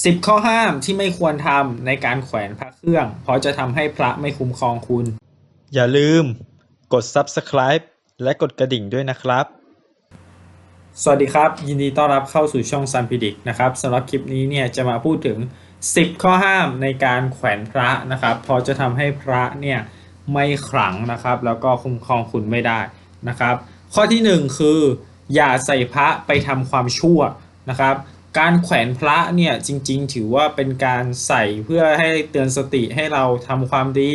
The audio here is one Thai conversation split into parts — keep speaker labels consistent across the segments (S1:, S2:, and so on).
S1: 10 ข้อห้ามที่ไม่ควรทำในการแขวนพระเครื่อง เพราะจะทำให้พระไม่คุ้มครองคุณ
S2: อย่าลืมกด Subscribe และกดกระดิ่งด้วยนะครับ
S1: สวัสดีครับ ยินดีต้อนรับเข้าสู่ช่องซันพิดิกนะครับสำหรับคลิปนี้เนี่ยจะมาพูดถึง 10 ข้อห้ามในการแขวนพระนะครับ เพราะจะทำให้พระเนี่ยไม่ขลังนะครับ แล้วก็คุ้มครองคุณไม่ได้นะครับ ข้อทีหนึ่1 คือ อย่าใส่พระไปทำความชั่วนะครับ การแขวนพระเนี่ยจริง ๆ ถือว่าเป็นการใส่เพื่อให้เตือนสติให้เราทำความดี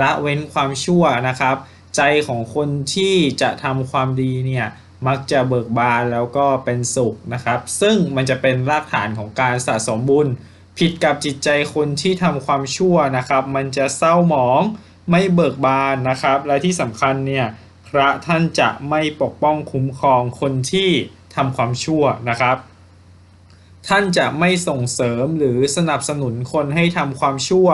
S1: ละเว้นความชั่วนะครับ ใจของคนที่จะทำความดีเนี่ยมักจะเบิกบานแล้วก็เป็นสุขนะครับ ซึ่งมันจะเป็นรากฐานของการสะสมบุญ ผิดกับจิตใจคนที่ทำความชั่วนะครับ มันจะเศร้าหมองไม่เบิกบานนะครับ และที่สำคัญเนี่ยพระท่านจะไม่ปกป้องคุ้มครองคนที่ทำความชั่วนะครับ ท่านจะไม่ส่งเสริมหรือสนับสนุนคนให้ทำความชั่ว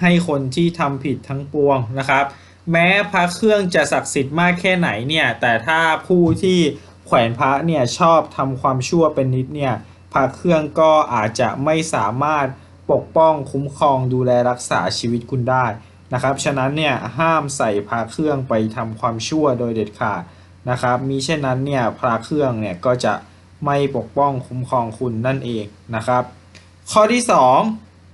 S1: ให้คนที่ทำผิดทั้งปวงนะครับ แม้พระเครื่องจะศักดิ์สิทธิ์มากแค่ไหนเนี่ย แต่ถ้าผู้ที่แขวนพระเนี่ยชอบทำความชั่วเป็นนิดเนี่ยพระเครื่องก็อาจจะไม่สามารถปกป้องคุ้มครองดูแลรักษาชีวิตคุณได้นะครับ ฉะนั้นเนี่ยห้ามใส่พระเครื่องไปทำความชั่วโดยเด็ดขาดนะครับ มีเช่นนั้นเนี่ยพระเครื่องเนี่ยก็จะ ไม่ปกป้องคุ้มครองคุณนั่นเองนะครับ ข้อที่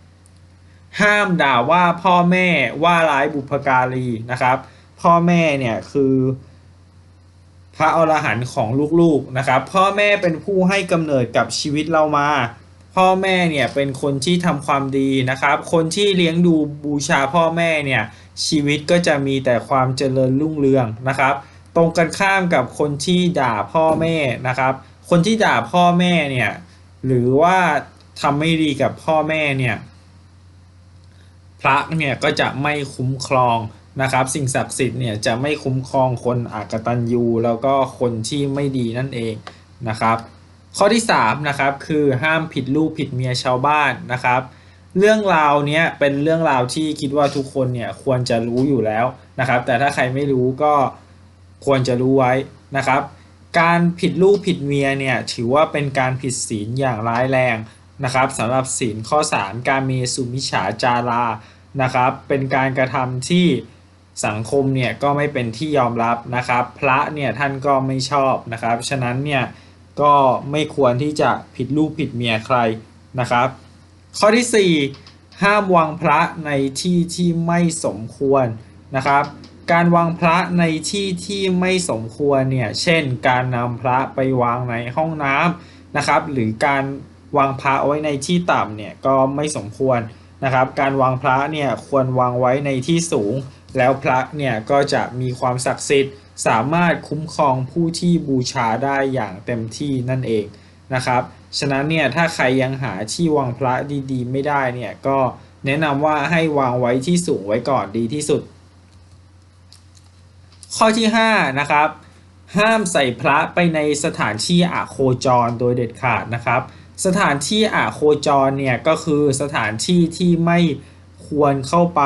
S1: 2 ห้ามด่าว่าพ่อแม่ว่าร้ายบุพการีนะครับ พ่อแม่เนี่ยคือพระอรหันต์ของลูกๆนะครับ พ่อแม่เป็นผู้ให้กำเนิดกับชีวิตเรามา พ่อแม่เนี่ยเป็นคนที่ทำความดีนะครับ คนที่เลี้ยงดูบูชาพ่อแม่เนี่ยชีวิตก็จะมีแต่ความเจริญรุ่งเรืองนะครับ ตรงกันข้ามกับคนที่ด่าพ่อแม่นะครับ คนที่ด่าพ่อแม่เนี่ย หรือว่าทำไม่ดีกับพ่อแม่เนี่ย พระเนี่ยก็จะไม่คุ้มครองนะครับ สิ่งศักดิ์สิทธิ์เนี่ยจะไม่คุ้มครองคนอากตันยูแล้วก็คนที่ไม่ดีนั่นเองนะครับ ข้อที่3นะครับคือห้ามผิดลูกผิดเมียชาวบ้านนะครับ เรื่องราวเนี้ยเป็นเรื่องราวที่คิดว่าทุกคนเนี่ยควรจะรู้อยู่แล้วนะครับ แต่ถ้าใครไม่รู้ก็ควรจะรู้ไว้นะครับ การผิดลูกผิดเมียเนี่ยถือว่าเป็นการผิดศีลอย่างร้ายแรงนะครับสำหรับศีลข้อ 3 การเมสุมิฉาจารานะครับ เป็นการกระทำที่สังคมเนี่ยก็ไม่เป็นที่ยอมรับนะครับ พระเนี่ยท่านก็ไม่ชอบนะครับ ฉะนั้นเนี่ยก็ไม่ควรที่จะผิดลูกผิดเมียใครนะครับ ข้อที่ 4 ห้ามวางพระในที่ที่ไม่สมควรนะครับ การวางพระในที่ที่ไม่สมควรเนี่ย เช่น การนำพระไปวางในห้องน้ำนะครับ หรือการวางพระไว้ในที่ต่ำเนี่ยก็ไม่สมควรนะครับ การวางพระเนี่ยควรวางไว้ในที่สูง แล้วพระเนี่ยก็จะมีความศักดิ์สิทธิ์ สามารถคุ้มครองผู้ที่บูชาได้อย่างเต็มที่นั่นเองนะครับ ฉะนั้นเนี่ยถ้าใครยังหาที่วางพระดีๆ ไม่ได้เนี่ยก็แนะนำว่าให้วางไว้ที่สูงไว้ก่อนดีที่สุด ข้อที่ 5 นะครับ ห้ามใส่พระไปในสถานที่อาโคจรโดยเด็ดขาดนะครับ สถานที่อาโคจรเนี่ยก็คือสถานที่ที่ไม่ควรเข้าไป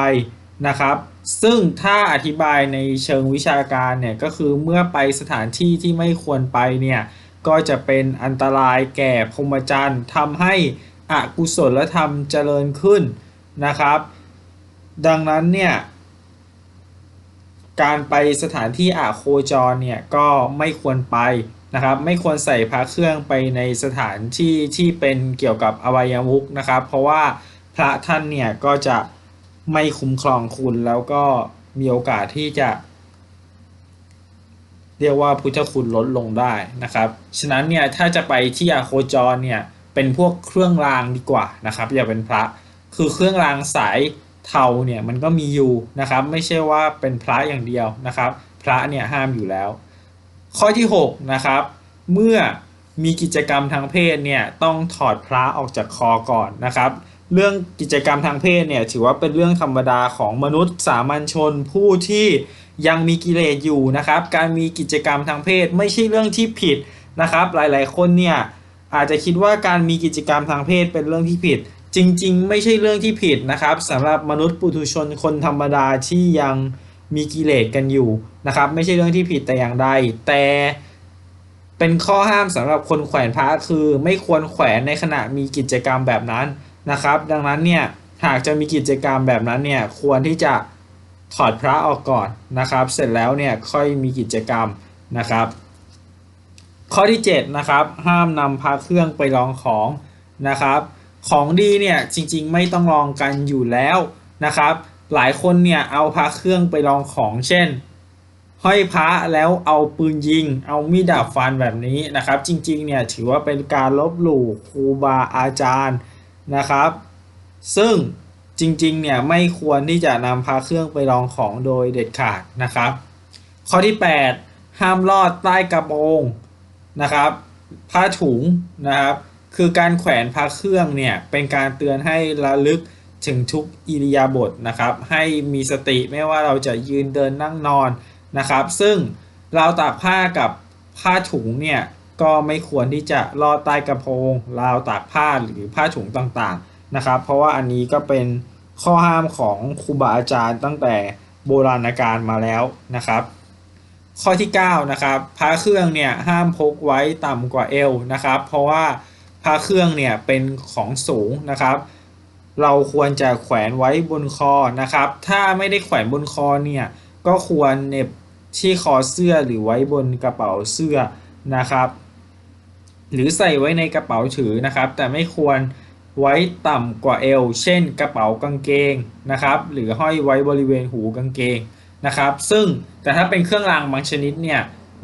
S1: นะครับ ซึ่งถ้าอธิบายในเชิงวิชาการเนี่ยก็คือเมื่อไปสถานที่ที่ไม่ควรไปเนี่ยก็จะเป็นอันตรายแก่พรหมจรรย์ทำให้อกุศลธรรมเจริญขึ้นนะครับ ดังนั้นเนี่ย การไปสถานที่อาโคจรเนี่ยก็ไม่ควรไปนะครับ ไม่ควรใส่พระเครื่องไปในสถานที่ที่เป็นเกี่ยวกับอวัยมุกนะครับ เพราะว่าพระท่านเนี่ยก็จะไม่คุ้มครองคุณแล้วก็มีโอกาสที่จะ เรียกว่าพุทธคุณลดลงได้นะครับ ฉะนั้นเนี่ยถ้าจะไปที่อาโคจรเนี่ยเป็นพวกเครื่องรางดีกว่านะครับ อย่าเป็นพระคือเครื่องรางสาย เทาเนี่ยมันก็มีอยู่นะครับไม่ใช่ว่าเป็นพระอย่างเดียวนะครับ พระเนี่ยห้ามอยู่แล้ว ข้อที่6นะครับเมื่อมีกิจกรรมทางเพศเนี่ยต้องถอดพระออกจากคอก่อนนะครับ เรื่องกิจกรรมทางเพศเนี่ยถือว่าเป็นเรื่องธรรมดาของมนุษย์สามัญชนผู้ที่ยังมีกิเลสอยู่นะครับ การมีกิจกรรมทางเพศไม่ใช่เรื่องที่ผิดนะครับ หลายๆ คนเนี่ยอาจจะคิดว่าการมีกิจกรรมทางเพศเป็นเรื่องที่ผิด จริงๆ ไม่ใช่เรื่องที่ผิดนะครับสำหรับมนุษย์ปุถุชนคนธรรมดาที่ยังมีกิเลสกันอยู่นะครับ ไม่ใช่เรื่องที่ผิดแต่อย่างใด แต่เป็นข้อห้ามสำหรับคนแขวนพระคือไม่ควรแขวนในขณะมีกิจกรรมแบบนั้นนะครับ ดังนั้นเนี่ยหากจะมีกิจกรรมแบบนั้นเนี่ยควรที่จะถอดพระออกก่อนนะครับ เสร็จแล้วเนี่ยค่อยมีกิจกรรมนะครับ ข้อที่7นะครับห้ามนำพระเครื่องไปลองของนะครับ ของดีเนี่ยจริงๆ ไม่ต้องลองกันอยู่แล้วนะครับ หลายคนเนี่ยเอาพระเครื่องไปลองของเช่น ห้อยพระแล้วเอาปืนยิง เอามีดดาบฟันแบบนี้นะครับ จริงๆเนี่ยถือว่าเป็นการลบหลู่ครูบาอาจารย์นะครับ ซึ่งจริงๆเนี่ยไม่ควรที่จะนำพระเครื่องไปลองของโดยเด็ดขาดนะครับ ข้อที่ 8 ห้ามลอดใต้กระโปรงนะครับ ผ้าถุงนะครับ คือการแขวนพระเครื่องเนี่ยเป็นการเตือนให้ระลึกถึงทุกอิริยาบถนะครับ ให้มีสติไม่ว่าเราจะยืนเดินนั่งนอนนะครับ ซึ่งเราตากผ้ากับผ้าถุงเนี่ยก็ไม่ควรที่จะลอดใต้กระโปรงราวตากผ้าหรือผ้าถุงต่างๆนะครับ เพราะว่าอันนี้ก็เป็นข้อห้ามของครูบาอาจารย์ตั้งแต่โบราณกาลมาแล้วนะครับ ข้อที่ 9 นะครับพระเครื่องเนี่ยห้ามพกไว้ต่ำกว่าเอวนะครับ เพราะว่า พระเครื่องเนี่ยเป็นของสูงนะครับ เราควรจะแขวนไว้บนคอนะครับ ถ้าไม่ได้แขวนบนคอเนี่ยก็ควรเน็บที่คอเสื้อหรือไว้บนกระเป๋าเสื้อนะครับ หรือใส่ไว้ในกระเป๋าถือนะครับ แต่ไม่ควรไว้ต่ำกว่าเอว เช่นกระเป๋ากางเกงนะครับ หรือห้อยไว้บริเวณหูกางเกงนะครับ ซึ่งแต่ถ้าเป็นเครื่องรางบางชนิดเนี่ย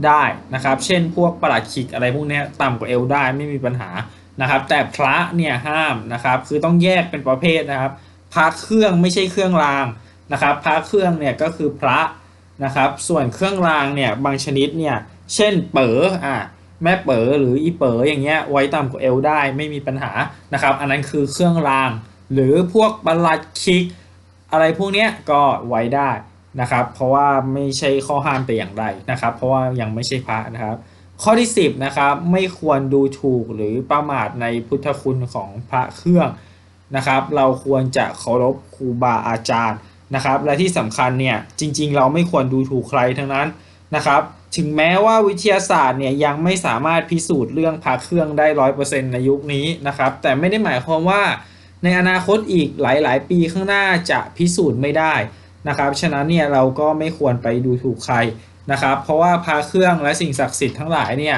S1: ได้นะครับ เช่นพวกประหลัดขิกอะไรพวกนี้ต่ำกว่าเอวได้ไม่มีปัญหา นะครับ แต่พระเนี่ยห้ามนะครับ คือต้องแยกเป็นประเภทนะครับ พระเครื่องไม่ใช่เครื่องรางนะครับ พระเครื่องเนี่ยก็คือพระนะครับ ส่วนเครื่องรางเนี่ยบางชนิดเนี่ย เช่นเป๋ออะแม่เป๋อหรืออีเป๋ออย่างเงี้ยไว้ต่ำกว่าเอวได้ไม่มีปัญหานะครับ อันนั้นคือเครื่องราง หรือพวกประหลัดคิก อะไรพวกเนี้ยก็ไว้ได้นะครับ เพราะว่าไม่ใช่ข้อห้ามแต่อย่างใดนะครับ เพราะว่ายังไม่ใช่พระนะครับ ข้อที่ 10นะครับไม่ควรดูถูกหรือประมาทในพุทธคุณของพระเครื่องนะครับ เราควรจะเคารพครูบาอาจารย์นะครับ และที่สำคัญเนี่ยจริง ๆ เราไม่ควรดูถูกใครทั้งนั้นนะครับ ถึงแม้ว่าวิทยาศาสตร์เนี่ยยังไม่สามารถพิสูจน์เรื่องพระเครื่องได้ร้อยเปอร์เซ็นต์ในยุคนี้นะครับ แต่ไม่ได้หมายความว่าในอนาคตอีกหลาย ๆ ปีข้างหน้าจะพิสูจน์ไม่ได้นะครับ ฉะนั้นเนี่ยเราก็ไม่ควรไปดูถูกใคร นะครับ เพราะว่าพระเครื่องและสิ่งศักดิ์สิทธิ์ทั้งหลายเนี่ย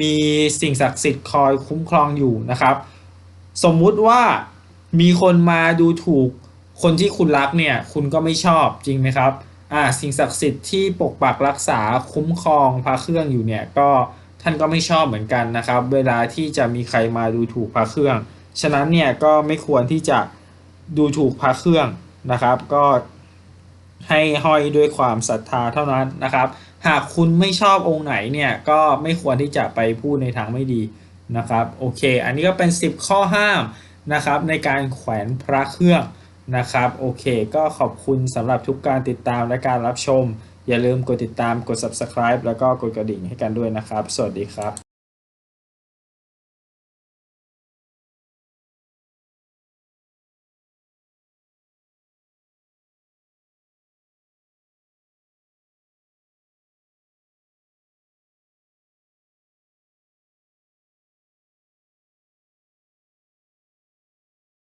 S1: มีสิ่งศักดิ์สิทธิ์คอยคุ้มครองอยู่นะครับ สมมุติว่ามีคนมาดูถูกคนที่คุณรักเนี่ยคุณก็ไม่ชอบจริงไหมครับอ่าสิ่งศักดิ์สิทธิ์ที่ปกปักรักษาคุ้มครองพระเครื่องอยู่เนี่ยก็ท่านก็ไม่ชอบเหมือนกันนะครับ เวลาที่จะมีใครมาดูถูกพระเครื่อง ฉะนั้นเนี่ยก็ไม่ควรที่จะดูถูกพระเครื่องนะครับ ก็ให้ห้อยด้วยความศรัทธาเท่านั้นนะครับ หากคุณไม่ชอบองค์ไหนเนี่ยก็ไม่ควรที่จะไปพูดในทางไม่ดีนะครับโอเค อันนี้ก็เป็น 10 ข้อห้ามนะครับในการแขวนพระเครื่องนะครับโอเค ก็ขอบคุณสำหรับทุกการติดตามและการรับชม อย่าลืมกดติดตามกด subscribe แล้วก็กดกระดิ่งให้กันด้วยนะครับ สวัสดีครับ